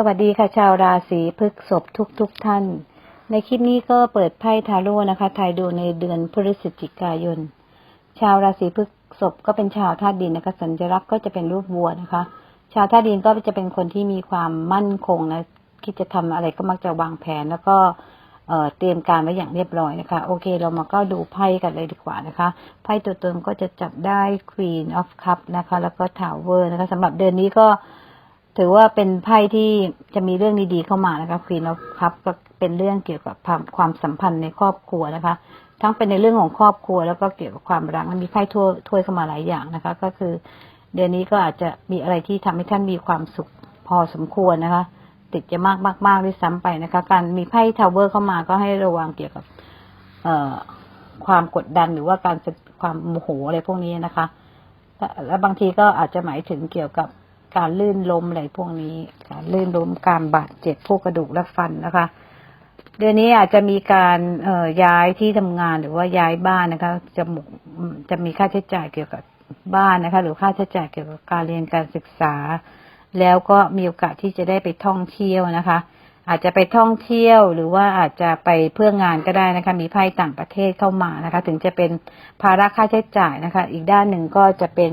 สวัสดีค่ะชาวราศีพฤษภทุกทุกท่าน ในคลิปนี้ก็เปิดไพ่ทาโร่นะคะทายดูในเดือนพฤศจิกายน ชาวราศีพฤษภก็เป็นชาวธาตุดินนะคะสัญลักษณ์ก็จะเป็นรูปวัวนะคะ ชาวธาตุดินก็จะเป็นคนที่มีความมั่นคงนะคิดจะทำอะไรก็มักจะวางแผน แล้วก็เเตรียมการไว้อย่างเรียบร้อยนะคะ โอเค เรามาก็ดูไพ่กันเลยดีกว่านะคะไพ่ตัวเตนก็จะจับได้ Queen of Cup นะคะ แล้วก็ Tower นะคะสำหรับเดือนนี้ก็ ถือว่าเป็นไพ่ที่จะมีเรื่องดีๆเข้ามานะคะควีนอ f คัพก็เป็นเรื่องเกี่ยวกับความความสัมพันธ์ในครอบครัวนะคะ ทั้งเป็นในเรื่องของครอบครัว แล้วก็เกี่ยวกับความรักมีไพ่ถ้วยถ้วยเข้ามาหลายอย่างนะคะ ก็คือ เดือนนี้ก็อาจจะมีอะไรที่ทำให้ท่านมีความสุขพอสมควรนะคะ ติดจะมากมากมากด้วยซ้ำไปนะคะ การมีไพ่ทาวเวอร์เข้ามาก็ให้ระวังเกี่ยวกับ เอ่อความกดดันหรือว่าการความโมโหอะไรพวกนี้นะคะ และบางทีก็อาจจะหมายถึงเกี่ยวกับ การลื่นล้มอะไรพวกนี้ การลื่นล้มการบาดเจ็บพวกกระดูกและฟันนะคะ เดือนนี้อาจจะมีการเอ่อย้ายที่ทำงานหรือว่าย้ายบ้านนะคะ จะมจะมีค่าใช้จ่ายเกี่ยวกับบ้านนะคะ หรือค่าใช้จ่ายเกี่ยวกับการเรียนการศึกษา แล้วก็มีโอกาสที่จะได้ไปท่องเที่ยวนะคะ อาจจะไปท่องเที่ยวหรือว่าอาจจะไปเพื่องานก็ได้นะคะ มีไพ่ต่างประเทศเข้ามานะคะ ถึงจะเป็นภาระค่าใช้จ่ายนะคะ อีกด้านหนึ่งก็จะเป็น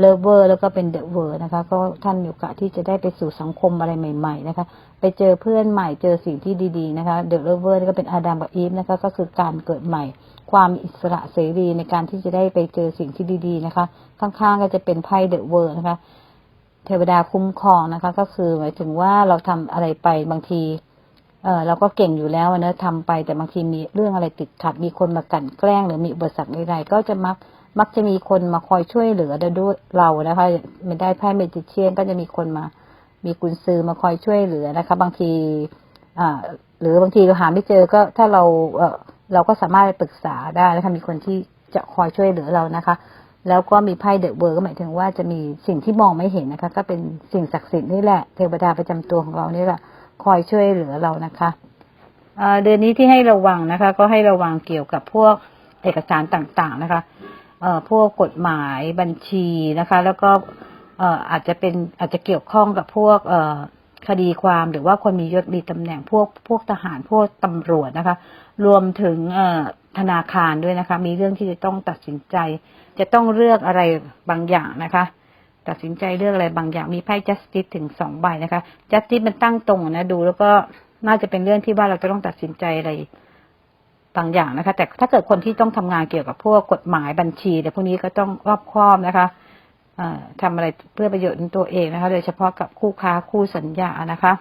เลเวอร์แล้วก็เป็นเดอะเวอร์นะคะ ก็ท่านมีโอกาสที่จะได้ไปสู่สังคมอะไรใหม่ๆนะคะ ไปเจอเพื่อนใหม่เจอสิ่งที่ดีๆนะคะเดอะเลเวอร์ก็เป็นอาดัมกับอีฟนะคะก็คือการเกิดใหม่ ความอิสระเสรีในการที่จะได้ไปเจอสิ่งที่ดีๆนะคะ ข้างๆก็จะเป็นไพ่เดอะเวอร์นะคะ เทวดาคุ้มครองนะคะ ก็คือหมายถึงว่าเราทำอะไรไปบางทีเออเราก็เก่งอยู่แล้วนะทำไปแต่บางทีมีเรื่องอะไรติดขัดมีคนมากั่นแกล้ง หรือมีอุปสรรคใดๆก็จะมัก มักจะมีคนมาคอยช่วยเหลือด้วยเรานะคะไม่ได้ไพ่เมจิเชียนก็จะมีคนมา มีกุญซือมาคอยช่วยเหลือนะคะ บางทีอ่าหรือบางทีเราหาไม่เจอก็ถ้าเราเออเราก็สามารถปรึกษาได้นะคะมีคนที่จะคอยช่วยเหลือเรานะคะ แล้วก็มีไพ่เดอะเบอร์ก็หมายถึงว่าจะมีสิ่งที่มองไม่เห็นนะคะ ก็เป็นสิ่งศักดิ์สิทธิ์นี่แหละเทวดาประจำตัวของเรานี่แหละคอยช่วยเหลือเรานะคะเดือนนี้ที่ให้ระวังนะคะ ก็ให้ระวังเกี่ยวกับพวกเอกสารต่างๆนะคะ พวกกฎหมายบัญชีนะคะ แล้วก็เอ่ออาจจะเป็นอาจจะเกี่ยวข้องกับพวกเอ่อคดีความหรือว่าคนมียศมีตำแหน่งพวกพวกทหารพวกตำรวจนะคะ รวมถึงเอ่อธนาคารด้วยนะคะ มีเรื่องที่จะต้องตัดสินใจ จะต้องเลือกอะไรบางอย่างนะคะ ตัดสินใจเรื่องอะไรบางอย่างมีไพ่ justice ถึงสองใบนะคะ justice มันตั้งตรงนะดู แล้วก็น่าจะเป็นเรื่องที่ว่าเราจะต้องตัดสินใจอะไร บางอย่างนะคะ แต่ถ้าเกิดคนที่ต้องทำงานเกี่ยวกับพวกกฎหมายบัญชีแต่พวกนี้ก็ต้องรอบคอบนะคะเอ่อทำอะไรเพื่อประโยชน์ตัวเองนะคะ โดยเฉพาะกับคู่ค้าคู่สัญญานะคะ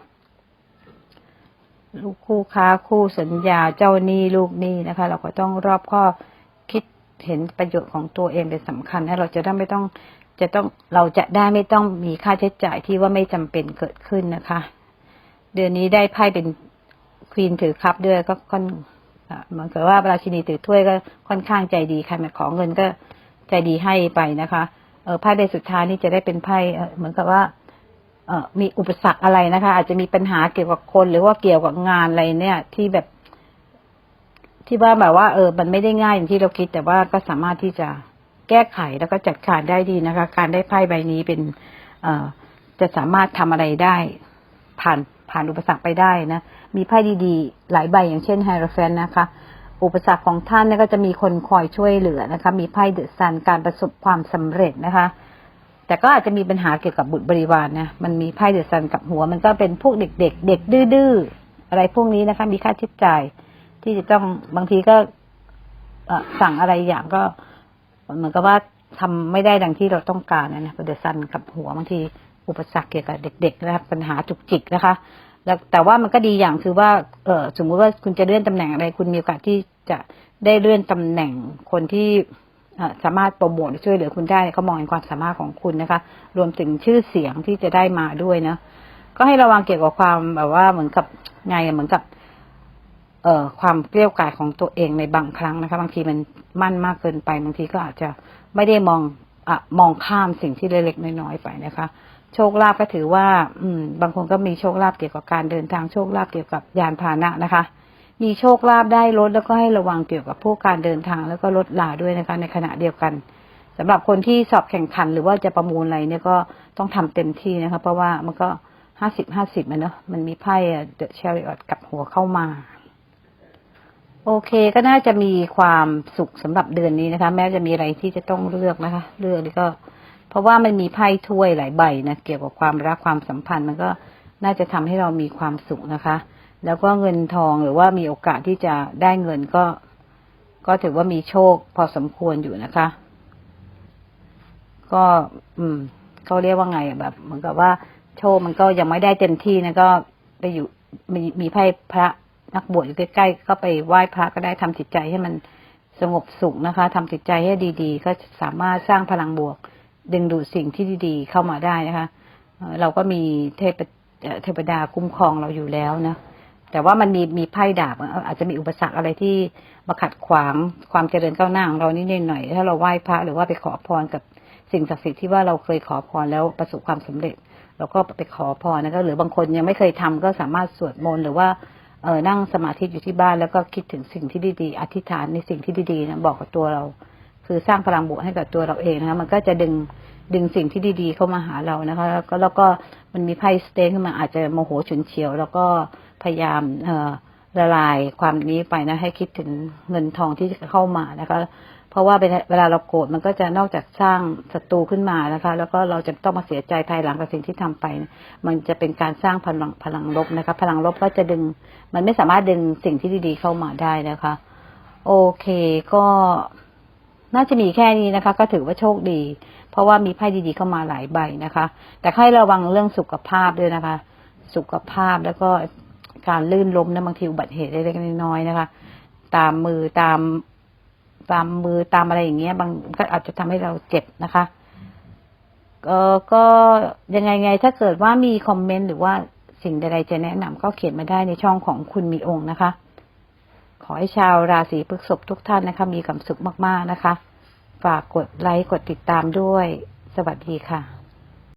ลูกคู่ค้าคู่สัญญาเจ้าหนี้ลูกหนี้นะคะ เราก็ต้องรอบคอบคิดเห็นประโยชน์ของตัวเองเป็นสำคัญนะเราจะได้ไม่ต้องจะต้องเราจะได้ไม่ต้องมีค่าใช้จ่ายที่ว่าไม่จำเป็นเกิดขึ้นนะคะ เดือนนี้ได้ไพ่เป็นควีนถือคัพด้วยก็ค่อน เหมือนกับว่าราชินีถือถ้วยก็ค่อนข้างใจดีใครมาขอเงินก็ใจดีให้ไปนะคะเออไพ่ใบสุดท้ายนี่จะได้เป็นไพ่เหมือนกับว่า เออมีอุปสรรคอะไรนะคะ อาจจะมีปัญหาเกี่ยวกับคน หรือว่าเกี่ยวกับงานอะไรเนี่ย ที่แบบ ที่ว่าแบบว่า เออ มันไม่ได้ง่ายอย่างที่เราคิด แต่ว่าก็สามารถที่จะแก้ไขแล้วก็จัดการได้ดีนะคะ การได้ไพ่ใบนี้เป็น เออจะสามารถทำอะไรได้ผ่าน ผ่านอุปสรรคไปได้นะ มีไพ่ดีๆ หลายใบอย่างเช่นไฮโรแฟนนะคะ อุปสรรคของท่านก็จะมีคนคอยช่วยเหลือนะคะ มีไพ่เดอะซันการประสบความสำเร็จนะคะ แต่ก็อาจจะมีปัญหาเกี่ยวกับบุตรบริวารนะ มันมีไพ่เดอะซันกับหัว มันก็เป็นพวกเด็กๆ เด็กดื้อๆ อะไรพวกนี้นะคะ มีค่าใช้จ่าย ที่จะต้องบางทีก็สั่งอะไรอย่างก็เหมือนกับว่าทำไม่ได้ดังที่เราต้องการนะนะเดอะซันกับหัวบางทีอุปสรรคเกี่ยวกับเด็กๆนะครับปัญหาจุกจิกนะคะ แล้วแต่ว่ามันก็ดีอย่างคือว่าเออสมมุติว่าคุณจะเลื่อนตำแหน่งอะไร คุณมีโอกาสที่จะได้เลื่อนตำแหน่งคนที่สามารถโปรโมทช่วยเหลือคุณได้เขามองเห็นความสามารถของคุณนะคะ รวมถึงชื่อเสียงที่จะได้มาด้วยนะก็ให้ระวังเกี่ยวกับความแบบว่าเหมือนกับไงเหมือนกับ เอ่อความเกลี้ยวกล่อมของตัวเองในบางครั้งนะคะ บางทีมันมั่นมากเกินไป บางทีก็อาจจะไม่ได้มองอะมองข้ามสิ่งที่เล็กๆน้อยๆไปนะคะ โชคลาภก็ถือว่า อืม บางคนก็มีโชคลาภเกี่ยวกับการเดินทางโชคลาภเกี่ยวกับยานพาหนะนะคะ มีโชคลาภได้รถแล้วก็ให้ระวังเกี่ยวกับพวกการเดินทางแล้วก็ลดลาด้วยนะคะ ในขณะเดียวกันสำหรับคนที่สอบแข่งขันหรือว่าจะประมูลอะไรเนี่ยก็ต้องทำเต็มที่นะคะ เพราะว่ามันก็ห้าสิบห้าสิบมันเนาะมันมีไพ่เดอะเชริออตกับหัวเข้ามา โอเคก็น่าจะมีความสุขสำหรับเดือนนี้นะคะ แม้จะมีอะไรที่จะต้องเลือกนะคะ เลือกนี่ก็ เพราะว่ามันมีไพ่ถ้วยหลายใบนะเกี่ยวกับความรักความสัมพันธ์ มันก็น่าจะทำให้เรามีความสุขนะคะ แล้วก็เงินทองหรือว่ามีโอกาสที่จะได้เงินก็ ก็ถือว่ามีโชคพอสมควรอยู่นะคะ ก็ อืมเขาเรียกว่าไงแบบ เหมือนกับว่า โชคมันก็ยังไม่ได้เต็มที่นะก็ไปอยู่มีมีไพ่พระนักบวชอยู่ใกล้ๆก็ไปไหว้พระก็ได้ทำจิตใจให้มันสงบสุขนะคะทำจิตใจให้ดี ๆ ก็สามารถสร้างพลังบวก ดึงดูดสิ่งที่ดีๆ เข้ามาได้นะคะเราก็มีเทพเอ่อเทพดาคุ้มครองเราอยู่แล้วนะแต่ว่ามันมีมีไพ่ดาบ อาจจะมีอุปสรรคอะไรที่มาขัดขวางความเจริญก้าวหน้าของเรานิดหน่อย ถ้าเราไหว้พระหรือว่าไปขอพรกับสิ่งศักดิ์สิทธิ์ที่ว่าเราเคยขอพรแล้วประสบความสำเร็จเราก็ไปขอพรนะคะหรือบางคนยังไม่เคยทำก็สามารถสวดมนต์หรือว่าเออนั่งสมาธิอยู่ที่บ้านแล้วก็คิดถึงสิ่งที่ดีๆ อธิษฐานในสิ่งที่ดีๆนะบอกกับตัวเรา คือสร้างพลังบวกให้กับตัวเราเองนะคะมันก็จะดึงดึงสิ่งที่ดีๆเข้ามาหาเรานะคะ แล้วก็แล้วก็มันมีไพ่สเตนขึ้นมาอาจจะโมโหฉุนเฉียว แล้วก็พยายามเอ่อละลายความนี้ไปนะ ให้คิดถึงเงินทองที่จะเข้ามานะคะเพราะว่าเวลาเราโกรธมันก็จะนอกจากสร้างศัตรูขึ้นมานะคะ แล้วก็เราจะต้องมาเสียใจภายหลังกับสิ่งที่ทำไป มันจะเป็นการสร้างพลังพลังลบนะคะ พลังลบก็จะดึง มันไม่สามารถดึงสิ่งที่ดีๆเข้ามาได้นะคะ โอเคก็ น่าจะมีแค่นี้นะคะ ก็ถือว่าโชคดี เพราะว่ามีไพ่ดีๆเข้ามาหลายใบนะคะ แต่ให้ระวังเรื่องสุขภาพด้วยนะคะ สุขภาพแล้วก็การลื่นล้มนะบางทีอุบัติเหตุเล็กๆน้อยๆนะคะ ตามมือตามตามมือตามอะไรอย่างเงี้ย บางก็อาจจะทำให้เราเจ็บนะคะเออก็ยังไงไงถ้าเกิดว่ามีคอมเมนต์หรือว่าสิ่งใดๆจะแนะนำก็เขียนมาได้ในช่องของคุณมีองค์นะคะ ขอให้ชาวราศีพฤษภทุกท่านนะคะ มีความสุขมากๆนะคะ ฝากกดไลค์กดติดตามด้วย สวัสดีค่ะ